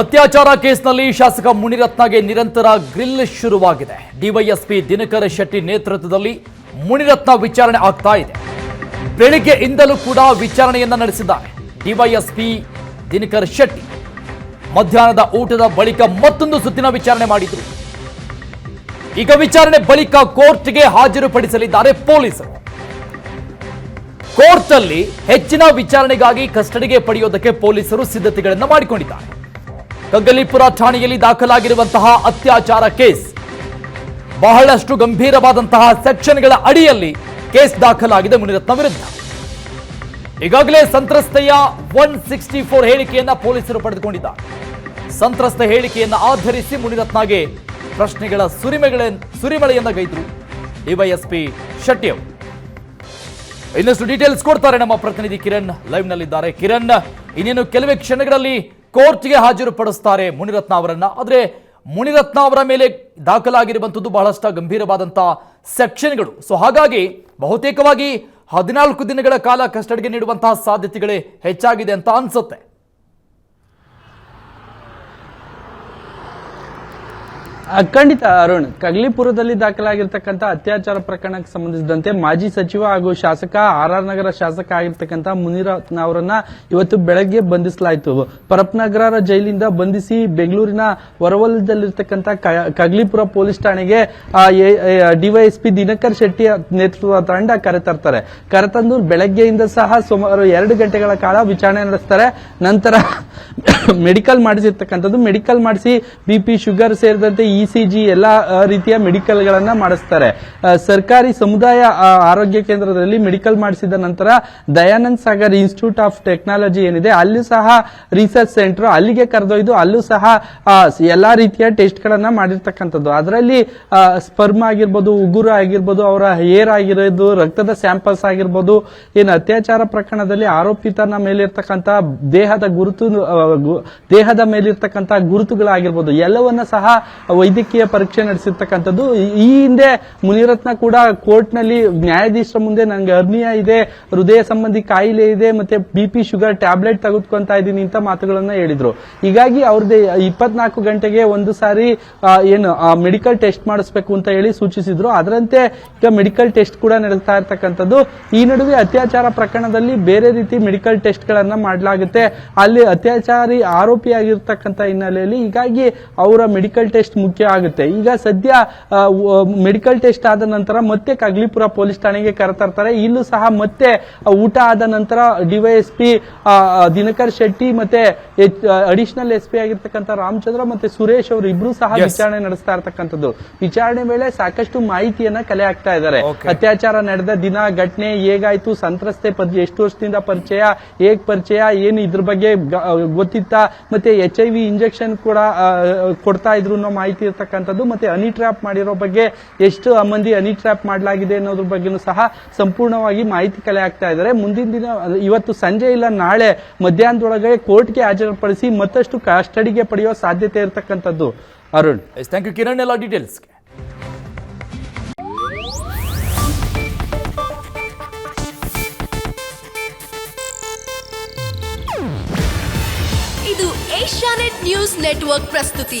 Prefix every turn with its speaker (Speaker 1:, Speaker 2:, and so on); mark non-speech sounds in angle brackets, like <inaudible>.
Speaker 1: ಅತ್ಯಾಚಾರ ಕೇಸ್ನಲ್ಲಿ ಶಾಸಕ ಮುನಿರತ್ನಗೆ ನಿರಂತರ ಗ್ರಿಲ್ ಶುರುವಾಗಿದೆ. ಡಿವೈಎಸ್ಪಿ ದಿನಕರ ಶೆಟ್ಟಿ ನೇತೃತ್ವದಲ್ಲಿ ಮುನಿರತ್ನ ವಿಚಾರಣೆ ಆಗ್ತಾ ಇದೆ. ಬೆಳಿಗ್ಗೆಯಿಂದಲೂ ಕೂಡ ವಿಚಾರಣೆಯನ್ನ ನಡೆಸಿದ್ದಾರೆ. ಡಿವೈಎಸ್ಪಿ ದಿನಕರ್ ಶೆಟ್ಟಿ ಮಧ್ಯಾಹ್ನದ ಊಟದ ಬಳಿಕ ಮತ್ತೊಂದು ಸುತ್ತಿನ ವಿಚಾರಣೆ ಮಾಡಿದ್ರು. ಈಗ ವಿಚಾರಣೆ ಬಳಿಕ ಕೋರ್ಟ್ಗೆ ಹಾಜರುಪಡಿಸಲಿದ್ದಾರೆ ಪೊಲೀಸರು. ಕೋರ್ಟ್ ಅಲ್ಲಿ ಹೆಚ್ಚಿನ ವಿಚಾರಣೆಗಾಗಿ ಕಸ್ಟಡಿಗೆ ಪಡೆಯೋದಕ್ಕೆ ಪೊಲೀಸರು ಸಿದ್ಧತೆಗಳನ್ನು ಮಾಡಿಕೊಂಡಿದ್ದಾರೆ. ಕಗ್ಗಲೀಪುರ ಠಾಣೆಯಲ್ಲಿ ದಾಖಲಾಗಿರುವಂತಹ ಅತ್ಯಾಚಾರ ಕೇಸ್. ಬಹಳಷ್ಟು ಗಂಭೀರವಾದಂತಹ ಸೆಕ್ಷನ್ಗಳ ಅಡಿಯಲ್ಲಿ ಕೇಸ್ ದಾಖಲಾಗಿದೆ ಮುನಿರತ್ನ ವಿರುದ್ಧ. ಈಗಾಗಲೇ ಸಂತ್ರಸ್ತೆಯ ಒನ್ ಸಿಕ್ಸ್ಟಿ ಫೋರ್ ಹೇಳಿಕೆಯನ್ನ ಪೊಲೀಸರು ಪಡೆದುಕೊಂಡಿದ್ದಾರೆ. ಸಂತ್ರಸ್ತ ಹೇಳಿಕೆಯನ್ನ ಆಧರಿಸಿ ಮುನಿರತ್ನಗೆ ಪ್ರಶ್ನೆಗಳ ಸುರಿಮೆಗಳ, ಸುರಿಮಳೆಯನ್ನ ಗೈದ್ರು ಡಿವೈಎಸ್ಪಿ ಶೆಟ್ಟಿ ಅವರು ಇನ್ನಷ್ಟು ಡೀಟೇಲ್ಸ್ ಕೊಡ್ತಾರೆ ನಮ್ಮ ಪ್ರತಿನಿಧಿ ಕಿರಣ್. ಲೈವ್ ನಲ್ಲಿದ್ದಾರೆ ಕಿರಣ್. ಇನ್ನೇನು ಕೆಲವೇ ಕ್ಷಣಗಳಲ್ಲಿ ಕೋರ್ಟ್ಗೆ ಹಾಜರುಪಡಿಸ್ತಾರೆ ಮುನಿರತ್ನ ಅವರನ್ನ. ಆದರೆ ಮುನಿರತ್ನ ಅವರ ಮೇಲೆ ದಾಖಲಾಗಿರುವಂಥದ್ದು ಬಹಳಷ್ಟು ಗಂಭೀರವಾದಂಥ ಸೆಕ್ಷನ್ಗಳು. ಸೊ ಹಾಗಾಗಿ ಬಹುತೇಕವಾಗಿ ಹದಿನಾಲ್ಕು ದಿನಗಳ ಕಾಲ ಕಸ್ಟಡಿಗೆ ನೀಡುವಂತಹ ಸಾಧ್ಯತೆಗಳೇ ಹೆಚ್ಚಾಗಿದೆ ಅಂತ ಅನ್ಸುತ್ತೆ.
Speaker 2: ಖಂಡಿತ ಅರುಣ್, ಕಗ್ಲಿಪುರದಲ್ಲಿ ದಾಖಲಾಗಿರ್ತಕ್ಕಂಥ ಅತ್ಯಾಚಾರ ಪ್ರಕರಣಕ್ಕೆ ಸಂಬಂಧಿಸಿದಂತೆ ಮಾಜಿ ಸಚಿವ ಹಾಗೂ ಶಾಸಕ, ಆರ್ ಆರ್ ನಗರ ಶಾಸಕ ಆಗಿರ್ತಕ್ಕಂಥ ಮುನಿರತ್ನ ಅವರನ್ನ ಇವತ್ತು ಬೆಳಗ್ಗೆ ಬಂಧಿಸಲಾಯಿತು. ಪರಪ್ನಗರ ಜೈಲಿಂದ ಬಂಧಿಸಿ ಬೆಂಗಳೂರಿನ ಹೊರವಲಯದಲ್ಲಿರ್ತಕ್ಕಂಥ ಕ- ಕಗ್ಲಿಪುರ ಪೊಲೀಸ್ ಠಾಣೆಗೆ ಡಿವೈಎಸ್ಪಿ ದಿನಕರ್ ಶೆಟ್ಟಿ ನೇತೃತ್ವದ ತಂಡ ಕರೆತರ್ತಾರೆ ಕರೆತಂದು ಬೆಳಗ್ಗೆಯಿಂದ ಸಹ ಸುಮಾರು ಎರಡು ಗಂಟೆಗಳ ಕಾಲ ವಿಚಾರಣೆ ನಡೆಸ್ತಾರೆ. ನಂತರ <coughs> ಮೆಡಿಕಲ್ ಮಾಡಿಸಿರ್ತಕ್ಕಂಥದ್ದು ಮೆಡಿಕಲ್ ಮಾಡಿಸಿ ಬಿಪಿ ಶುಗರ್ ಸೇರಿದಂತೆ ಇಸಿಜಿ ಜಿ ಎಲ್ಲ ರೀತಿಯ ಮೆಡಿಕಲ್ ಗಳನ್ನ ಮಾಡಿಸ್ತಾರೆ ಸರ್ಕಾರಿ ಸಮುದಾಯ ಆರೋಗ್ಯ ಕೇಂದ್ರದಲ್ಲಿ ಮೆಡಿಕಲ್ ಮಾಡಿಸಿದ ನಂತರ Dayanand Sagar institute of technology ಏನಿದೆ, ಅಲ್ಲೂ ಸಹ ರಿಸರ್ಚ್ ಸೆಂಟರ್ ಅಲ್ಲಿಗೆ ಕರೆದೊಯ್ದು, ಅಲ್ಲೂ ಸಹ ಎಲ್ಲ ರೀತಿಯ ಟೆಸ್ಟ್ ಗಳನ್ನ ಮಾಡಿರ್ತಕ್ಕಂಥದ್ದು. ಅದರಲ್ಲಿ ಸ್ಪರ್ಮ್ ಆಗಿರ್ಬೋದು, ಉಗುರು ಆಗಿರ್ಬೋದು, ಅವರ ಹೇರ್ ಆಗಿರೋದು, ರಕ್ತದ ಸ್ಯಾಂಪಲ್ಸ್ ಆಗಿರ್ಬೋದು, ಏನು ಅತ್ಯಾಚಾರ ಪ್ರಕರಣದಲ್ಲಿ ಆರೋಪಿತನ ಮೇಲಿರ್ತಕ್ಕಂಥ ದೇಹದ ಗುರುತು ದೇಹದ ಮೇಲಿರ್ತಕ್ಕಂಥ ಗುರುತುಗಳಾಗಿರ್ಬೋದು, ಎಲ್ಲವನ್ನ ಸಹ ವೈದ್ಯಕೀಯ ಪರೀಕ್ಷೆ ನಡೆಸಿರ್ತಕ್ಕಂಥದ್ದು. ಈ- ಹಿಂದೆ ಮುನಿರತ್ನ ಕೂಡ ಕೋರ್ಟ್ನಲ್ಲಿ ನ್ಯಾಯಾಧೀಶರ ಮುಂದೆ ನನಗೆ ಅರ್ನಿಯ ಇದೆ, ಹೃದಯ ಸಂಬಂಧಿ ಕಾಯಿಲೆ ಇದೆ, ಮತ್ತೆ ಬಿ ಪಿ ಶುಗರ್ ಟ್ಯಾಬ್ಲೆಟ್ ತೆಗೆದುಕೊಂತ ಇದ್ದೀನಿ ಅಂತ ಮಾತುಗಳನ್ನ ಹೇಳಿದ್ರು. ಹೀಗಾಗಿ ಅವ್ರದ್ದು ಇಪ್ಪತ್ನಾಲ್ಕು ಗಂಟೆಗೆ ಒಂದು ಸಾರಿ ಏನು ಮೆಡಿಕಲ್ ಟೆಸ್ಟ್ ಮಾಡಿಸ್ಬೇಕು ಅಂತ ಹೇಳಿ ಸೂಚಿಸಿದ್ರು. ಅದರಂತೆ ಈಗ ಮೆಡಿಕಲ್ ಟೆಸ್ಟ್ ಕೂಡ ನಡೆಸ್ತಾ ಇರ್ತಕ್ಕಂಥದ್ದು. ಈ ನಡುವೆ ಅತ್ಯಾಚಾರ ಪ್ರಕರಣದಲ್ಲಿ ಬೇರೆ ರೀತಿ ಮೆಡಿಕಲ್ ಟೆಸ್ಟ್ ಗಳನ್ನ ಮಾಡಲಾಗುತ್ತೆ. ಅಲ್ಲಿ ಅತ್ಯಾಚಾರಿ ಆರೋಪಿಯಾಗಿರ್ತಕ್ಕಂಥ ಹಿನ್ನೆಲೆಯಲ್ಲಿ ಹೀಗಾಗಿ ಅವರ ಮೆಡಿಕಲ್ ಟೆಸ್ಟ್ ಮುಖ್ಯ ಆಗುತ್ತೆ. ಈಗ ಸದ್ಯ ಮೆಡಿಕಲ್ ಟೆಸ್ಟ್ ಆದ ನಂತರ ಮತ್ತೆ ಕಗ್ಲಿಪುರ ಪೊಲೀಸ್ ಠಾಣೆಗೆ ಕರೆತರ್ತಾರೆ. ಇಲ್ಲೂ ಸಹ ಮತ್ತೆ ಊಟ ಆದ ನಂತರ ಡಿವೈಎಸ್ಪಿ ದಿನಕರ್ ಶೆಟ್ಟಿ ಮತ್ತೆ ಅಡಿಷನಲ್ ಎಸ್ ಪಿ ಆಗಿರ್ತಕ್ಕಂಥ ರಾಮಚಂದ್ರ ಮತ್ತೆ ಸುರೇಶ್ ಅವರು ಇಬ್ರು ಸಹ ವಿಚಾರಣೆ ನಡೆಸ್ತಾ ಇರ್ತಕ್ಕಂಥದ್ದು. ವಿಚಾರಣೆ ವೇಳೆ ಸಾಕಷ್ಟು ಮಾಹಿತಿಯನ್ನ ಕಲೆ ಹಾಕ್ತಾ ಇದ್ದಾರೆ. ಅತ್ಯಾಚಾರ ನಡೆದ ದಿನ ಘಟನೆ ಹೇಗಾಯ್ತು ಸಂತ್ರಸ್ತೆ ಎಷ್ಟು ವರ್ಷದಿಂದ ಪರಿಚಯ ಹೇಗ್ ಪರಿಚಯ ಏನು ಇದ್ರ ಬಗ್ಗೆ ಗೊತ್ತಿತ್ತ ಮತ್ತೆ ಎಚ್ ಐ ವಿ ಇಂಜೆಕ್ಷನ್ ಕೂಡ ಕೊಡ್ತಾ ಇದ್ರು ಅನ್ನೋ ಮಾಹಿತಿ ಇರ್ತಕ್ಕಂಥದ್ದು ಮತ್ತೆ ಹನಿ ಟ್ರ್ಯಾಪ್ ಮಾಡಿರೋ ಬಗ್ಗೆ ಎಷ್ಟು ಆ ಮಂದಿ ಹನಿ ಟ್ರ್ಯಾಪ್ ಮಾಡಲಾಗಿದೆ ಅನ್ನೋದ್ರ ಬಗ್ಗೆನೂ ಸಹ ಸಂಪೂರ್ಣವಾಗಿ ಮಾಹಿತಿ ಕಲೆ ಆಗ್ತಾ ಇದ್ದಾರೆ. ಮುಂದಿನ ದಿನ ಇವತ್ತು ಸಂಜೆ ಇಲ್ಲ ನಾಳೆ ಮಧ್ಯಾಹ್ನದೊಳಗೆ ಕೋರ್ಟ್ಗೆ ಹಾಜರುಪಡಿಸಿ ಮತ್ತಷ್ಟು ಕಸ್ಟಡಿಗೆ ಪಡೆಯುವ ಸಾಧ್ಯತೆ ಇರತಕ್ಕಂಥದ್ದು. ಅರುಣ್.
Speaker 1: ಥ್ಯಾಂಕ್ ಯು ಕಿರಣ್ ಎಲ್ಲ ಡೀಟೇಲ್ಸ್ಗೆ
Speaker 3: ಇದು ಏಷ್ಯಾನೆಟ್ ನ್ಯೂಸ್ ನೆಟ್ವರ್ಕ್ ಪ್ರಸ್ತುತಿ.